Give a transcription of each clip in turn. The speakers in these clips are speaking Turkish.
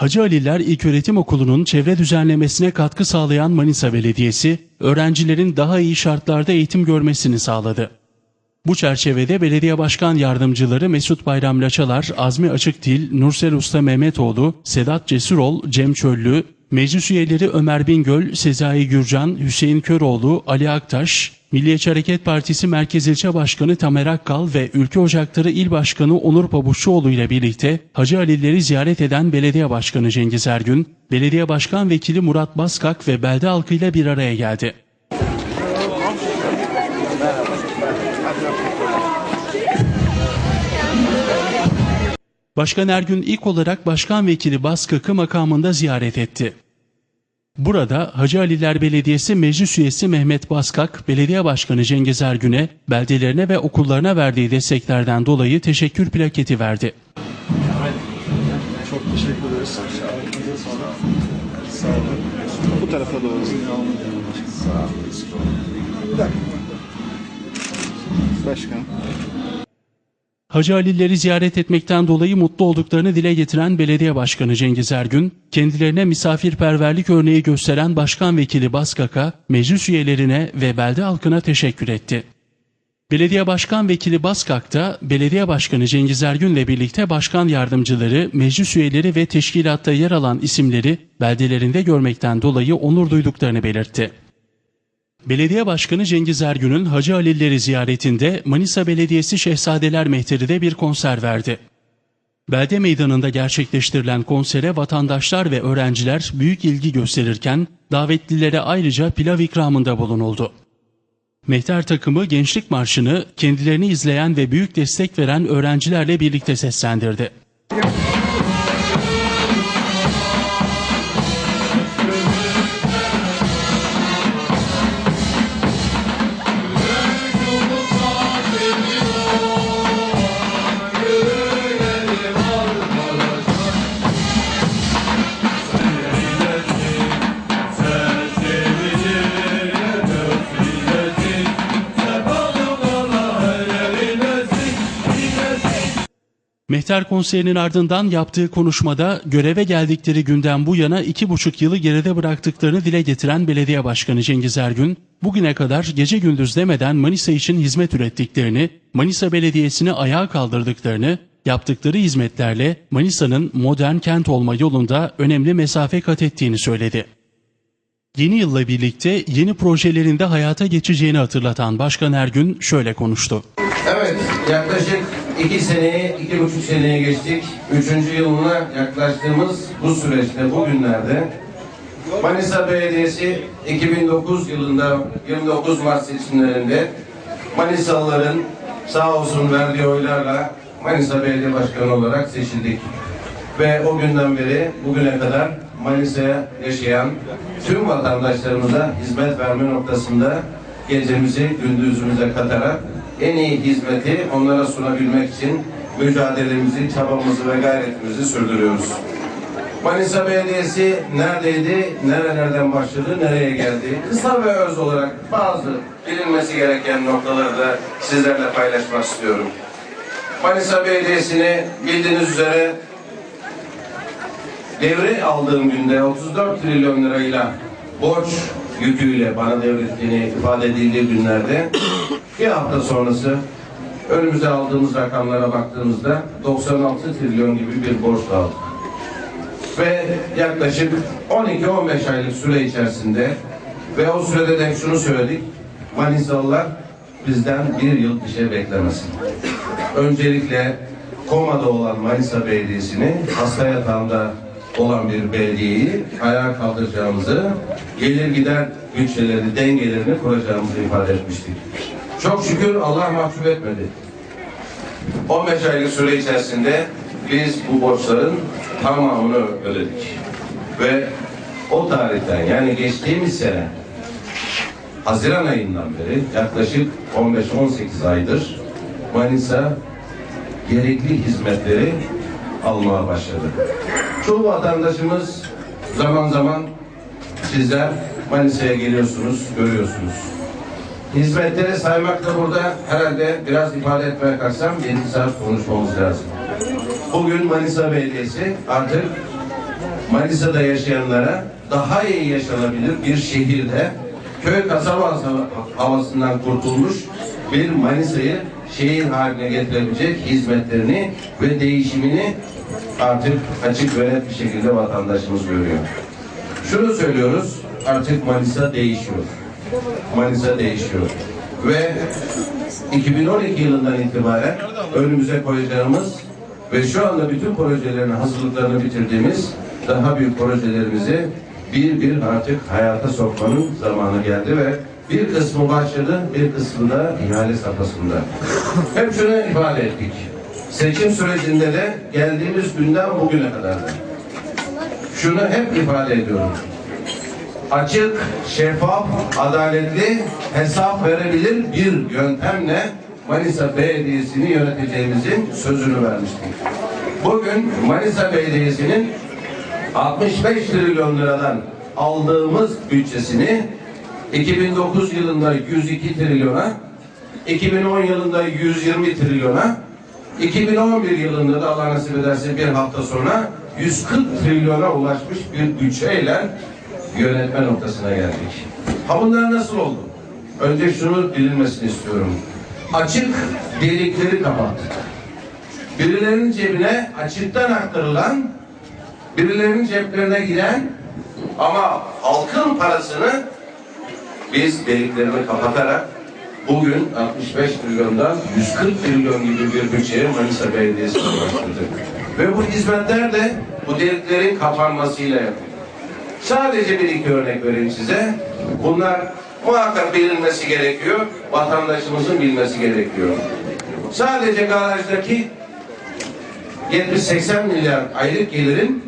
Hacı Aliler İlköğretim Okulu'nun çevre düzenlemesine katkı sağlayan Manisa Belediyesi, öğrencilerin daha iyi şartlarda eğitim görmesini sağladı. Bu çerçevede belediye başkan yardımcıları Mesut Bayram Laçalar, Azmi Açıkdil, Nursel Usta Mehmetoğlu, Sedat Cesurol, Cem Çöllü, meclis üyeleri Ömer Bingöl, Sezai Gürcan, Hüseyin Köroğlu, Ali Aktaş, Milliyetçi Hareket Partisi Merkez İlçe Başkanı Tamer Akkal ve Ülke Ocakları İl Başkanı Onur Pabuççuoğlu ile birlikte Hacı Alileri ziyaret eden Belediye Başkanı Cengiz Ergün, Belediye Başkan Vekili Murat Baskak ve belde halkıyla bir araya geldi. Başkan Ergün ilk olarak Başkan Vekili Baskak'ı makamında ziyaret etti. Burada Hacı Aliler Belediyesi Meclis Üyesi Mehmet Baskak, Belediye Başkanı Cengiz Ergün'e beldelerine ve okullarına verdiği desteklerden dolayı teşekkür plaketi verdi. Çok teşekkür ederiz. Sağ olun. Bu tarafa doğru. Sağ olun. Başkanım. Hacı Alileri ziyaret etmekten dolayı mutlu olduklarını dile getiren Belediye Başkanı Cengiz Ergün, kendilerine misafirperverlik örneği gösteren Başkan Vekili Baskak'a, meclis üyelerine ve belde halkına teşekkür etti. Belediye Başkan Vekili Baskak da Belediye Başkanı Cengiz Ergün'le birlikte başkan yardımcıları, meclis üyeleri ve teşkilatta yer alan isimleri beldelerinde görmekten dolayı onur duyduklarını belirtti. Belediye Başkanı Cengiz Ergün'ün Hacı Alileri ziyaretinde Manisa Belediyesi Şehzadeler Mehteri'de bir konser verdi. Belde meydanında gerçekleştirilen konsere vatandaşlar ve öğrenciler büyük ilgi gösterirken davetlilere ayrıca pilav ikramında bulunuldu. Mehter takımı Gençlik Marşı'nı kendilerini izleyen ve büyük destek veren öğrencilerle birlikte seslendirdi. Mehter konserinin ardından yaptığı konuşmada göreve geldikleri günden bu yana iki buçuk yılı geride bıraktıklarını dile getiren Belediye Başkanı Cengiz Ergün, bugüne kadar gece gündüz demeden Manisa için hizmet ürettiklerini, Manisa Belediyesi'ni ayağa kaldırdıklarını, yaptıkları hizmetlerle Manisa'nın modern kent olma yolunda önemli mesafe kat ettiğini söyledi. Yeni yılla birlikte yeni projelerinde hayata geçeceğini hatırlatan Başkan Ergün şöyle konuştu. Evet, yaklaşık iki seneye, iki buçuk seneye geçtik. Üçüncü yılına yaklaştığımız bu süreçte, bugünlerde Manisa Belediyesi 2009 yılında 29 Mart seçimlerinde Manisalıların sağ olsun verdiği oylarla Manisa Belediye Başkanı olarak seçildik. Ve o günden beri bugüne kadar Manisa'ya yaşayan tüm vatandaşlarımıza hizmet verme noktasında gecemizi gündüzümüze katarak en iyi hizmeti onlara sunabilmek için mücadelemizi, çabamızı ve gayretimizi sürdürüyoruz. Manisa Belediyesi neredeydi, nerelerden başladı, nereye geldi? Kısa ve öz olarak bazı bilinmesi gereken noktaları da sizlerle paylaşmak istiyorum. Manisa Belediyesi'ni bildiğiniz üzere devre aldığım günde 34 trilyon lirayla borç yüküyle bana devrettiğini ifade edildiği günlerde bir hafta sonrası önümüze aldığımız rakamlara baktığımızda 96 trilyon gibi bir borç aldık. Ve yaklaşık 12-15 aylık süre içerisinde ve o sürede de şunu söyledik. Manisalılar bizden bir yıl bir şey beklemesin. Öncelikle komada olan Manisa Belediyesi'ni hasta yatağında olan bir belediyeyi ayağa kaldıracağımızı, gelir gider bütçeleri, dengelerini kuracağımızı ifade etmiştik. Çok şükür Allah mahcup etmedi. 15 aylık süre içerisinde biz bu borçların tamamını ödedik. Ve o tarihten yani geçtiğimiz sene Haziran ayından beri yaklaşık 15-18 aydır Manisa gerekli hizmetleri almaya başladı. Çoğu vatandaşımız zaman zaman sizler Manisa'ya geliyorsunuz, görüyorsunuz. Hizmetleri saymakla burada herhalde biraz ifade etmeye kalksam 7 saat konuşmamız lazım. Bugün Manisa Belediyesi artık Manisa'da yaşayanlara daha iyi yaşanabilir bir şehirde köy kasaba havasından kurtulmuş bir Manisa'yı şehir haline getirebilecek hizmetlerini ve değişimini artık açık ve net bir şekilde vatandaşımız görüyor. Şunu söylüyoruz, artık Manisa değişiyor. Manisa değişiyor. Ve 2012 yılından itibaren önümüze koyacağımız ve şu anda bütün projelerin hazırlıklarını bitirdiğimiz daha büyük projelerimizi bir bir artık hayata sokmanın zamanı geldi ve bir kısmı başladı, bir kısmı da ihale safhasında. Hep şunu ifade ettik. Seçim sürecinde de geldiğimiz günden bugüne kadar da şunu hep ifade ediyorum. Açık, şeffaf, adaletli, hesap verebilir bir yöntemle Manisa Belediyesi'ni yöneteceğimizin sözünü vermiştik. Bugün Manisa Belediyesi'nin 65 trilyon liradan aldığımız bütçesini 2009 yılında 102 trilyona, 2010 yılında 120 trilyona, 2011 yılında da Allah nasip ederse bir hafta sonra 140 trilyona ulaşmış bir bütçeyle yönetme noktasına geldik. Ha bunlar nasıl oldu? Önce şunu bilinmesini istiyorum. Açık delikleri kapattık. Birilerinin cebine açıktan aktarılan, birilerinin ceplerine giden ama halkın parasını biz deliklerini kapatarak bugün 65 trilyondan 140 trilyon gibi bir bütçeye Manisa Belediyesi ulaştırdık. Ve bu hizmetler de bu deliklerin kapanmasıyla yapılıyor. Sadece bir iki örnek vereyim size. Bunlar muhakkak bilinmesi gerekiyor. Vatandaşımızın bilmesi gerekiyor. Sadece garajdaki 70-80 milyar aylık gelirin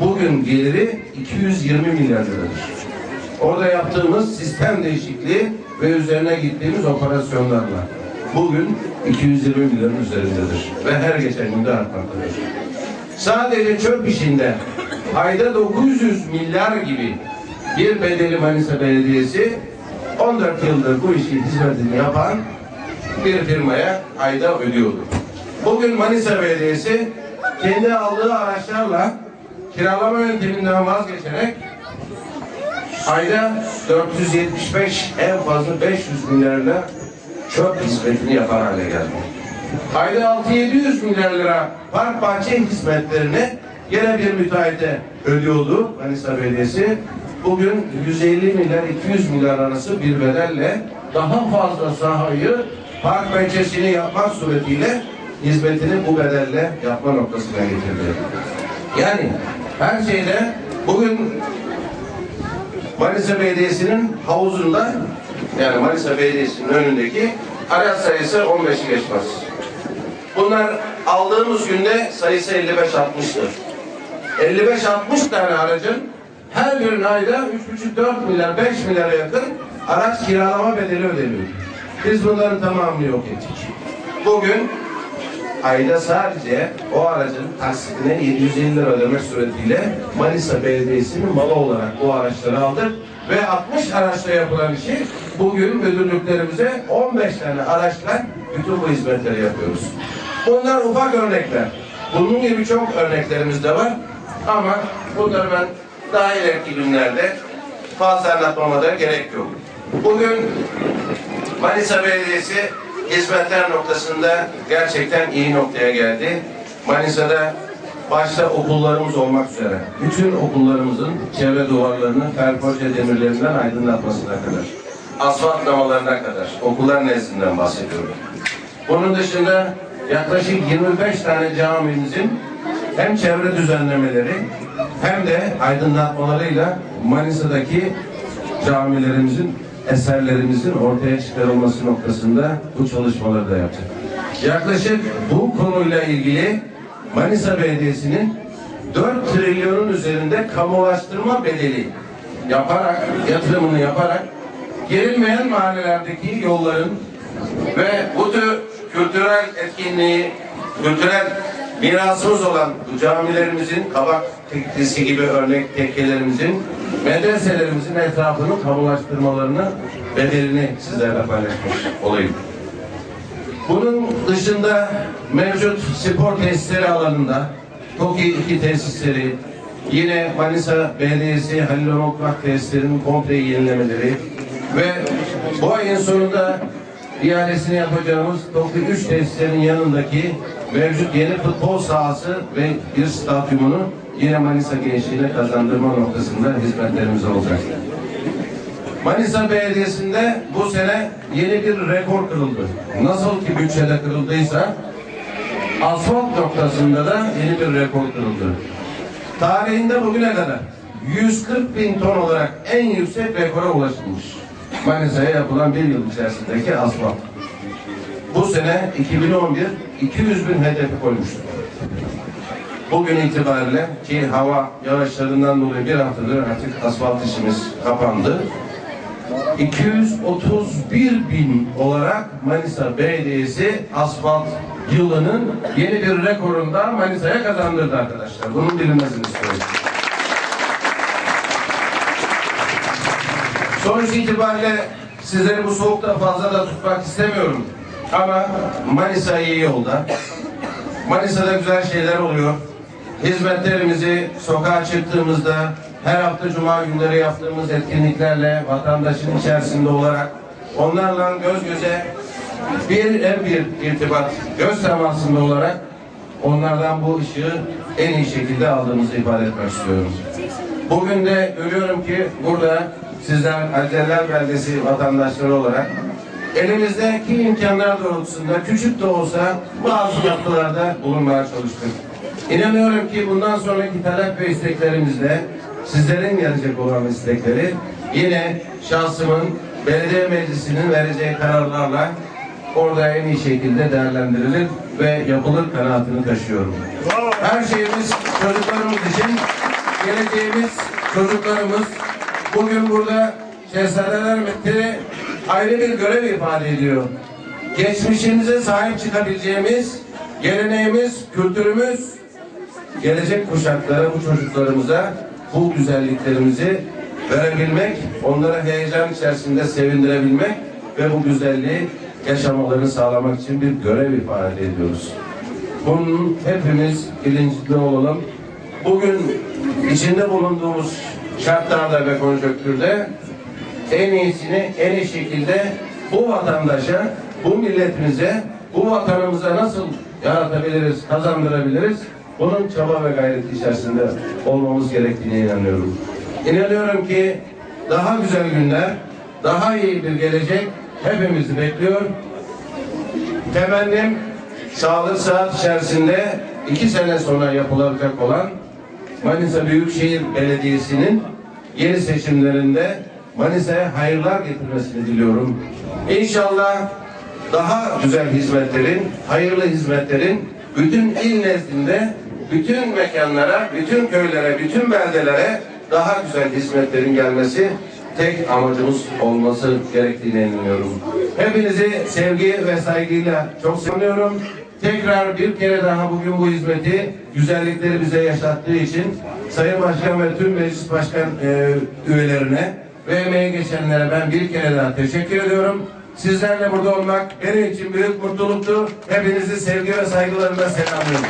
bugün geliri 220 milyar liradır. Orada yaptığımız sistem değişikliği ve üzerine gittiğimiz operasyonlarla bugün 220 milyarın üzerindedir ve her geçen gün de artmaktadır. Sadece çöp işinde ayda 900 milyar gibi bir bedeli Manisa Belediyesi 14 yıldır bu işin hizmetini yapan bir firmaya ayda ödüyordu. Bugün Manisa Belediyesi kendi aldığı araçlarla kiralama yönteminden vazgeçerek ayda 475 en fazla 500 milyarla çöp hizmetini yapar hale geldi. Ayda 6-700 milyar lira park bahçe hizmetlerini yine bir müteahhite ödüyordu Manisa Belediyesi. Bugün 150 milyar 200 milyar arası bir bedelle daha fazla sahayı park bahçesini yapmak suretiyle hizmetini bu bedelle yapma noktasına getirdi. Yani her şeyde bugün Manisa Belediyesi'nin havuzunda yani Manisa Belediyesi'nin önündeki araç sayısı 15'i geçmez. Bunlar aldığımız günde sayısı 55-60'tır. 55-60 tane aracın her birinin ayda 3,5-4 milyar, 5 milyara yakın araç kiralama bedeli ödeniyor. Biz bunların tamamını yok ettik. Bugün ayda sadece o aracın taksitine 750 lira ödemek suretiyle Manisa Belediyesi'nin malı olarak bu araçları aldık ve 60 araçla yapılan işi bugün müdürlüklerimize 15 tane araçla bütün bu hizmetleri yapıyoruz. Bunlar ufak örnekler. Bunun gibi çok örneklerimiz de var ama bunları ben daha ileriki günlerde fazla anlatmama da gerek yok. Bugün Manisa Belediyesi hizmetler noktasında gerçekten iyi noktaya geldi. Manisa'da başta okullarımız olmak üzere bütün okullarımızın çevre duvarlarını ferforje demirlerinden aydınlatmasına kadar, asfaltlamalarına kadar okullar nezdinden bahsediyorum. Bunun dışında yaklaşık 25 tane camimizin hem çevre düzenlemeleri hem de aydınlatmalarıyla Manisa'daki camilerimizin eserlerimizin ortaya çıkarılması noktasında bu çalışmaları da yaptık. Yaklaşık bu konuyla ilgili Manisa Belediyesi'nin 4 trilyonun üzerinde kamulaştırma bedeli yaparak, yatırımını yaparak girilmeyen mahallelerdeki yolların ve bu tür kültürel etkinliği, kültürel mirasımız olan bu camilerimizin, kabak tekkesi gibi örnek tekkelerimizin, medreselerimizin etrafını kamulaştırmalarını, bedelini sizlerle paylaşmış olayım. Bunun dışında mevcut spor tesisleri alanında TOKİ 2 tesisleri, Yine Manisa Belediyesi Halil Onokmak tesislerinin komple yenilemeleri ve bu ayın sonunda ihalesini yapacağımız Tokyo 3 tesislerin yanındaki mevcut yeni futbol sahası ve bir stadyumunu yine Manisa gençliğine kazandırma noktasında hizmetlerimiz olacak. Manisa Belediyesi'nde bu sene yeni bir rekor kırıldı. Nasıl ki bütçede kırıldıysa asfalt noktasında da yeni bir rekor kırıldı. Tarihinde bugüne kadar 140 bin ton olarak en yüksek rekora ulaşılmış. Manisa'ya yapılan bir yıl içerisindeki asfalt. Bu sene 2011 200 bin hedefi koymuştu. Bugün itibariyle ki hava yağışlarından dolayı bir haftadır artık asfalt işimiz kapandı. 231 bin olarak Manisa Belediyesi asfalt yılının yeni bir rekorunda Manisa'ya kazandırdı arkadaşlar. Bunun bilinmesini istiyorum. Sonuç itibariyle sizleri bu soğukta fazla da tutmak istemiyorum. Ama Manisa iyi yolda. Manisa'da güzel şeyler oluyor. Hizmetlerimizi sokağa çıktığımızda her hafta cuma günleri yaptığımız etkinliklerle vatandaşın içerisinde olarak onlarla göz göze bir en bir irtibat göz temasında olarak onlardan bu ışığı en iyi şekilde aldığımızı ifade etmek istiyorum. Bugün de görüyorum ki burada sizler Haceller Beldesi vatandaşları olarak elimizdeki imkanlar doğrultusunda küçük de olsa bazı yapılarda bulunmaya çalıştık. İnanıyorum ki bundan sonraki talep ve isteklerimizde sizlerin gelecek olan istekleri yine şahsımın belediye meclisinin vereceği kararlarla orada en iyi şekilde değerlendirilir ve yapılır kanaatini taşıyorum. Her şeyimiz çocuklarımız için, geleceğimiz çocuklarımız bugün burada Şehzadeler Mekteri ayrı bir görev ifade ediyor. Geçmişimize sahip çıkabileceğimiz geleneğimiz, kültürümüz gelecek kuşaklara, bu çocuklarımıza bu güzelliklerimizi verebilmek, onlara heyecan içerisinde sevindirebilmek ve bu güzelliği yaşamalarını sağlamak için bir görev ifade ediyoruz. Bunun hepimiz bilincinde olalım. Bugün içinde bulunduğumuz şartlarda ve konjonktürde en iyisini en iyi şekilde bu vatandaşa, bu milletimize, bu vatanımıza nasıl yaratabiliriz, kazandırabiliriz? Bunun çaba ve gayreti içerisinde olmamız gerektiğine inanıyorum. İnanıyorum ki daha güzel günler, daha iyi bir gelecek hepimizi bekliyor. Temennim sağlık saat içerisinde iki sene sonra yapılacak olan Manisa Büyükşehir Belediyesi'nin yeni seçimlerinde Manisa'ya hayırlar getirmesini diliyorum. İnşallah daha güzel hizmetlerin, hayırlı hizmetlerin bütün il nezdinde, bütün mekanlara, bütün köylere, bütün beldelere daha güzel hizmetlerin gelmesi tek amacımız olması gerektiğine inanıyorum. Hepinizi sevgi ve saygıyla çok seviyorum. Tekrar bir kere daha bugün bu hizmeti, güzellikleri bize yaşattığı için Sayın Başkan ve tüm meclis başkan e, üyelerine ve emeği geçenlere ben bir kere daha teşekkür ediyorum. Sizlerle burada olmak benim için büyük mutluluktu. Hepinizi sevgi ve saygılarımla selamlıyorum.